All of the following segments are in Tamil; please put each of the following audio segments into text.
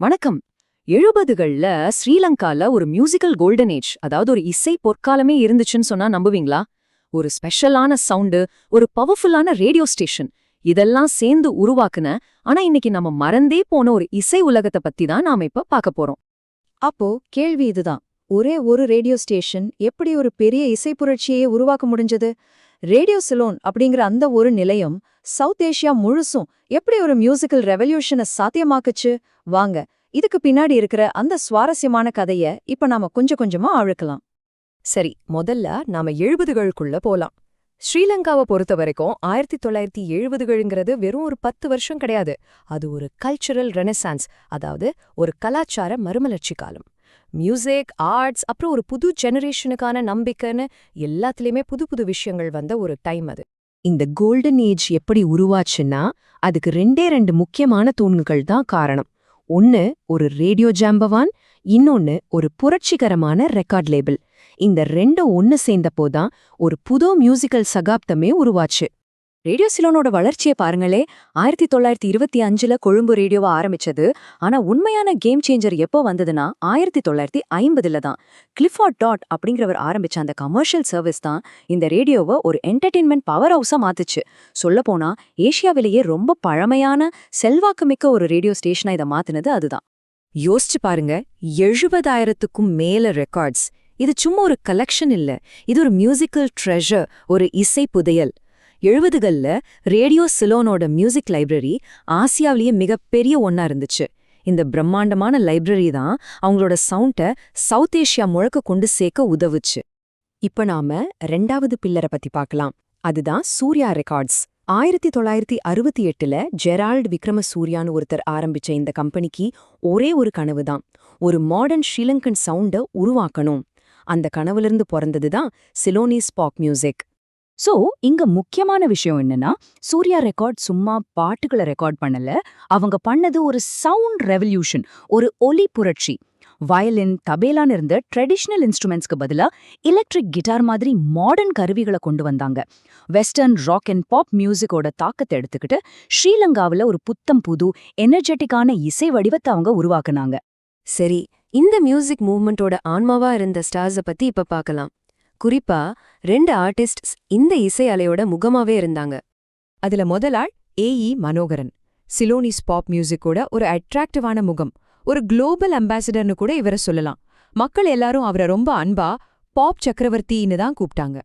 வணக்கம். எழுபதுகள்ல ஸ்ரீலங்கால ஒரு மியூசிக்கல் கோல்டன் ஏஜ் அதாவது ஒரு இசை பொற்காலமே இருந்துச்சுன்னு சொன்னா நம்புவீங்களா? ஒரு ஸ்பெஷலான சவுண்டு ஒரு பவர்ஃபுல்லான ரேடியோ ஸ்டேஷன் இதெல்லாம் சேர்ந்து உருவாக்குன ஆனா இன்னைக்கு நம்ம மறந்தே போன ஒரு இசை உலகத்தை பத்தி தான் நாம இப்ப பார்க்க போறோம். அப்போ கேள்வி இதுதான். ஒரே ஒரு ரேடியோ ஸ்டேஷன் எப்படி ஒரு பெரிய இசை புரட்சியை உருவாக்க முடிஞ்சது? ரேடியோ சிலோன் அப்படிங்கிற அந்த ஒரு நிலையம் சவுத் ஏஷியா முழுசும் எப்படி ஒரு மியூசிக்கல் ரெவல்யூஷனை சாத்தியமாக்குச்சு? வாங்க இதுக்கு பின்னாடி இருக்கிற அந்த சுவாரஸ்யமான கதைய இப்ப நாம கொஞ்சம் கொஞ்சமா அழுக்கலாம். சரி முதல்ல நாம எழுபதுகளுக்குள்ள போலாம். ஸ்ரீலங்காவை பொறுத்த வரைக்கும் ஆயிரத்தி தொள்ளாயிரத்தி எழுபதுகள்ங்கிறது வெறும் ஒரு பத்து வருஷம் கிடையாது. அது ஒரு கல்ச்சுரல் ரெனசான்ஸ் அதாவது ஒரு கலாச்சார மறுமலர்ச்சி காலம். மியூசிக் ஆர்ட்ஸ் அப்புறம் ஒரு புது ஜெனரேஷனுக்கான நம்பிக்கைன்னு எல்லாத்துலயுமே புது புது விஷயங்கள் வந்த ஒரு டைம் அது. இந்த கோல்டன் ஏஜ் எப்படி உருவாச்சுன்னா அதுக்கு ரெண்டே ரெண்டு முக்கியமான தூண்கள் தான் காரணம். ஒன்னு ஒரு ரேடியோ ஜாம்பவான் இன்னொன்னு ஒரு புரட்சிகரமான ரெக்கார்ட் லேபிள் இந்த ரெண்டும் ஒன்னு சேர்ந்தப்போதான் ஒரு புது மியூசிக்கல் சகாப்தமே உருவாச்சு. ரேடியோ சிலோனோட வளர்ச்சியை பாருங்களே. ஆயிரத்தி தொள்ளாயிரத்தி இருபத்தி அஞ்சுல கொழும்பு ரேடியோவை ஆரம்பிச்சது. ஆனா உண்மையான கேம் சேஞ்சர் எப்போ வந்ததுன்னா ஆயிரத்தி தொள்ளாயிரத்தி ஐம்பதுல தான். கிளிஃபார்ட் டாட் அப்படிங்கிறவர் ஆரம்பிச்ச அந்த கமர்ஷியல் சர்வீஸ் தான் இந்த ரேடியோவை ஒரு என்டர்டெயின்மெண்ட் பவர் ஹவுஸா மாத்துச்சு. சொல்லப்போனா ஏஷியாவிலேயே ரொம்ப பழமையான செல்வாக்குமிக்க ஒரு ரேடியோ ஸ்டேஷனா இதை மாத்துனது அதுதான். யோசிச்சு பாருங்க எழுபதாயிரத்துக்கும் மேல ரெக்கார்ட்ஸ் இது சும்மா ஒரு கலெக்ஷன் இல்ல. இது ஒரு மியூசிக்கல் ட்ரெஷர் ஒரு இசை புதையல். எழுபதுகள்ல ரேடியோ சிலோனோட மியூசிக் லைப்ரரி ஆசியாவிலேயே மிகப்பெரிய ஒன்னா இருந்துச்சு. இந்த பிரம்மாண்டமான லைப்ரரி தான் அவங்களோட சவுண்ட சவுத் ஏஷியா முழக்க கொண்டு சேர்க்க உதவுச்சு. இப்ப நாம ரெண்டாவது பில்லரை பத்தி பார்க்கலாம் அதுதான் சூர்யா ரெக்கார்ட்ஸ். ஆயிரத்தி தொள்ளாயிரத்தி அறுபத்தி எட்டுல ஜெரால்ட் விக்ரம சூர்யான்னு ஒருத்தர் ஆரம்பிச்ச இந்த கம்பெனிக்கு ஒரே ஒரு கனவு தான். ஒரு மாடர்ன் ஸ்ரீலங்கன் சவுண்ட உருவாக்கணும். அந்த கனவுலிருந்து பிறந்ததுதான் சிலோனிஸ் ஸ்பாக் மியூசிக். சோ இங்க முக்கியமான விஷயம் என்னன்னா சூர்யா ரெக்கார்ட் சும்மா பாட்டுகளை ரெக்கார்ட் பண்ணல. அவங்க பண்ணது ஒரு சவுண்ட் ரெவல்யூஷன் ஒரு ஒலி புரட்சி. வயலின் தபேலான் இருந்த ட்ரெடிஷ்னல் இன்ஸ்ட்ருமெண்ட்ஸ்க்கு பதிலா எலக்ட்ரிக் கிட்டார் மாதிரி மாடர்ன் கருவிகளை கொண்டு வந்தாங்க. வெஸ்டர்ன் ராக் அண்ட் பாப் மியூசிக்கோட தாக்கத்தை எடுத்துக்கிட்டு ஸ்ரீலங்காவுல ஒரு புத்தம் புது எனர்ஜெட்டிக்கான இசை வடிவத்தை அவங்க உருவாக்குனாங்க. சரி இந்த மியூசிக் மூவ்மெண்ட்டோட ஆன்மாவா இருந்த ஸ்டார்ஸ பத்தி இப்ப பார்க்கலாம். குறிப்பா ரெண்டு ஆர்டிஸ்ட்ஸ் இந்த இசை அலையோட முகமாவே இருந்தாங்க. அதுல முதலாள் A E Manoharan. Ceylonese pop மியூசிக்கோட ஒரு அட்ராக்டிவான முகம். ஒரு குளோபல் அம்பாசிடர்னு கூட இவரை சொல்லலாம். மக்கள் எல்லாரும் அவரை ரொம்ப அன்பா பாப் சக்கரவர்த்தின்னு தான் கூப்பிட்டாங்க.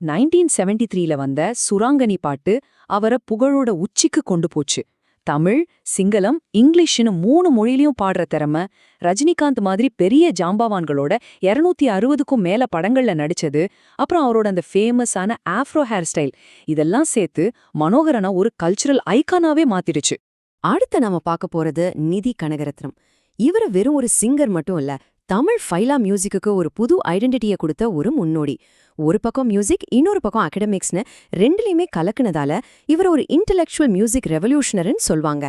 நைன்டீன் செவன்டி த்ரீல வந்த சுராங்கனி பாட்டு அவரை புகழோட உச்சிக்கு கொண்டு போச்சு. தமிழ் சிங்களம் இங்கிலீஷ்னு மூணு மொழியிலையும் பாடுற திறமை ரஜினிகாந்த் மாதிரி பெரிய ஜாம்பவான்களோட இருநூத்தி அறுபதுக்கும் மேல படங்கள்ல நடிச்சது அப்புறம் அவரோட அந்த ஃபேமஸான ஆஃப்ரோ ஹேர் ஸ்டைல் இதெல்லாம் சேர்த்து மனோகரனை ஒரு கல்ச்சுரல் ஐகானாவே மாத்திடுச்சு. அடுத்து நாம பார்க்க போறது நிதி கனகரத்னம். இவர வெறும் ஒரு சிங்கர் மட்டும் இல்ல தமிழ் ஃபைலா மியூசிக்குக்கு ஒரு புது ஐடென்டிட்டியை கொடுத்த ஒரு முன்னோடி. ஒரு பக்கம் மியூசிக் இன்னொரு பக்கம் அகடமிக்ஸ்னு ரெண்டுலயுமே கலக்குனதால இவர் ஒரு இன்டெலெக்சுவல் மியூசிக் ரெவல்யூஷனர்னு சொல்வாங்க.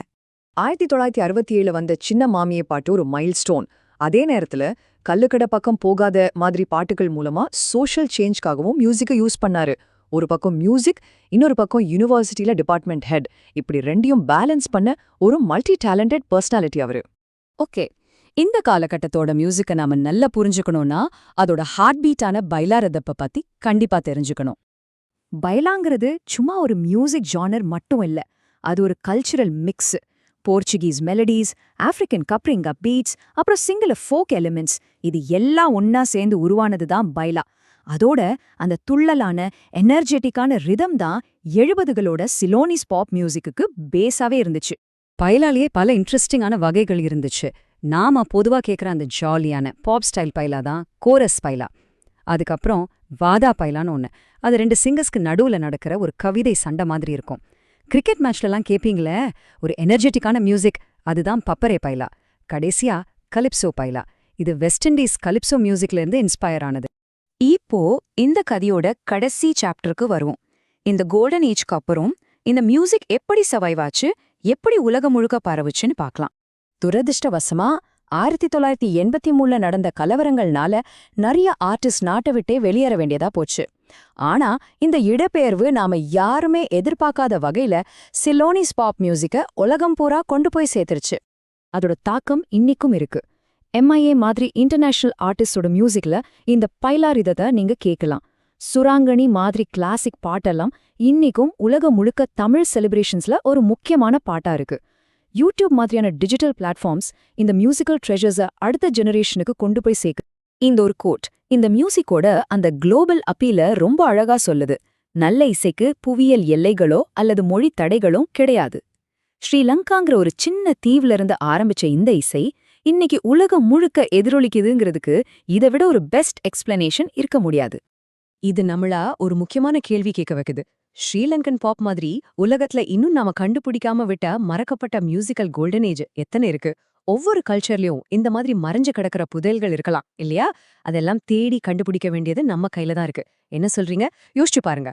ஆயிரத்தி தொள்ளாயிரத்தி அறுபத்தி ஏழு வந்த சின்ன மாமியை பாட்டு ஒரு மைல் ஸ்டோன் அதே நேரத்துல கல்லுக்கடை பக்கம் போகாத மாதிரி பாட்டுகள் மூலமா சோஷியல் சேஞ்ச்காகவும் மியூசிக்கை யூஸ் பண்ணாரு. ஒரு பக்கம் மியூசிக் இன்னொரு பக்கம் யூனிவர்சிட்டியில டிபார்ட்மெண்ட் ஹெட். இப்படி ரெண்டையும் பேலன்ஸ் பண்ண ஒரு மல்டி டேலண்டட் பர்சனாலிட்டி அவரு. ஓகே இந்த காலகட்டத்தோட மியூசிக்கை நாம நல்லா புரிஞ்சுக்கணும்னா அதோட ஹார்ட் பீட்டான பைலாரதப்ப பத்தி கண்டிப்பா தெரிஞ்சுக்கணும். பைலாங்கிறது சும்மா ஒரு மியூசிக் ஜானர் மட்டும் இல்ல. அது ஒரு cultural mix Portuguese melodies African கப்ரிங் அப் பீட்ஸ் அப்புறம் சிங்கிள் ஃபோக் எலிமெண்ட்ஸ் இது எல்லாம் ஒன்னா சேர்ந்து உருவானது தான் பைலா. அதோட அந்த துள்ளலான எனர்ஜெட்டிக்கான ரிதம் தான் எழுபதுகளோட சிலோனிஸ் பாப் மியூசிக்குக்கு பேஸாவே இருந்துச்சு. பைலாலேயே பல இன்ட்ரெஸ்டிங்கான வகைகள் இருந்துச்சு. நாம பொதுவா கேக்குற அந்த ஜாலியான பாப் ஸ்டைல் பைலா தான் கோரஸ் பைலா அதுக்கப்புறம் வாதா பைலான்னு ஒன்று அது ரெண்டு சிங்கர்ஸ்க்கு நடுவுல நடக்கிற ஒரு கவிதை சண்டை மாதிரி இருக்கும். கிரிக்கெட் மேட்ச்லலாம் கேப்பீங்களே? ஒரு எனர்ஜெட்டிக்கான மியூசிக் அதுதான் பப்பரே பைலா கடைசியா கலிப்சோ பைலா இது வெஸ்ட் இண்டீஸ் கலிப்சோ மியூசிக்ல இருந்து இன்ஸ்பயர் ஆனது. இப்போ இந்த கதையோட கடைசி சாப்டருக்கு வருவோம். இந்த கோல்டன் ஏஜ்க்கு அப்புறம் இந்த மியூசிக் எப்படி சர்வைவ் ஆச்சு எப்படி உலகம் முழுக்க பரவுச்சுன்னு பார்க்கலாம். துரதிர்ஷ்டவசமா ஆயிரத்தி தொள்ளாயிரத்தி எண்பத்தி மூணுல நடந்த கலவரங்கள்னால நிறைய ஆர்டிஸ்ட் நாட்டை விட்டே வெளியேற வேண்டியதா போச்சு. ஆனா இந்த இடப்பெயர்வு நாம யாருமே எதிர்பார்க்காத வகையில சிலோனிஸ் பாப் மியூசிக்க உலகம் பூரா கொண்டு போய் சேர்த்துருச்சு. அதோட தாக்கம் இன்னிக்கும் இருக்கு. எம்ஐஏ மாதிரி இன்டர்நேஷனல் ஆர்டிஸ்டோட மியூசிக்ல இந்த பைலாரிதத்தை நீங்க கேட்கலாம். சுராங்கனி மாதிரி கிளாசிக் பாட்டெல்லாம் இன்னிக்கும் உலகம் முழுக்க தமிழ் செலிப்ரேஷன்ஸ்ல ஒரு முக்கியமான பாட்டா இருக்கு. யூடியூப் மாதிரியான டிஜிட்டல் பிளாட்ஃபார்ம்ஸ் இந்த மியூசிக்கல் ட்ரெஷர்ஸை அடுத்த ஜெனரேஷனுக்கு கொண்டு போய் சேர்க்கு. இந்த ஒரு கோட் இந்த மியூசிக்கோட அந்த குளோபல் அப்பீல ரொம்ப அழகா சொல்லுது. நல்ல இசைக்கு புவியியல் எல்லைகளோ அல்லது மொழி தடைகளோ கிடையாது. ஸ்ரீலங்காங்கிற ஒரு சின்ன தீவுல இருந்து ஆரம்பிச்ச இந்த இசை இன்னைக்கு உலகம் முழுக்க எதிரொலிக்குதுங்கிறதுக்கு இதை விட ஒரு பெஸ்ட் எக்ஸ்பிளனேஷன் இருக்க முடியாது. இது நம்மளா ஒரு முக்கியமான கேள்வி கேட்க வைக்குது. ஸ்ரீலங்கன் பாப் மாதிரி உலகத்துல இன்னும் நாம கண்டுபிடிக்காம விட்ட மறக்கப்பட்ட மியூசிக்கல் கோல்டன் ஏஜ் எத்தனை இருக்கு? ஒவ்வொரு கல்ச்சர்லயும் இந்த மாதிரி மறைஞ்சு கிடக்கிற புதையல்கள் இருக்கலாம் இல்லையா? அதெல்லாம் தேடி கண்டுபிடிக்க வேண்டியது நம்ம கையில தான் இருக்கு. என்ன சொல்றீங்க? யோசிச்சு பாருங்க.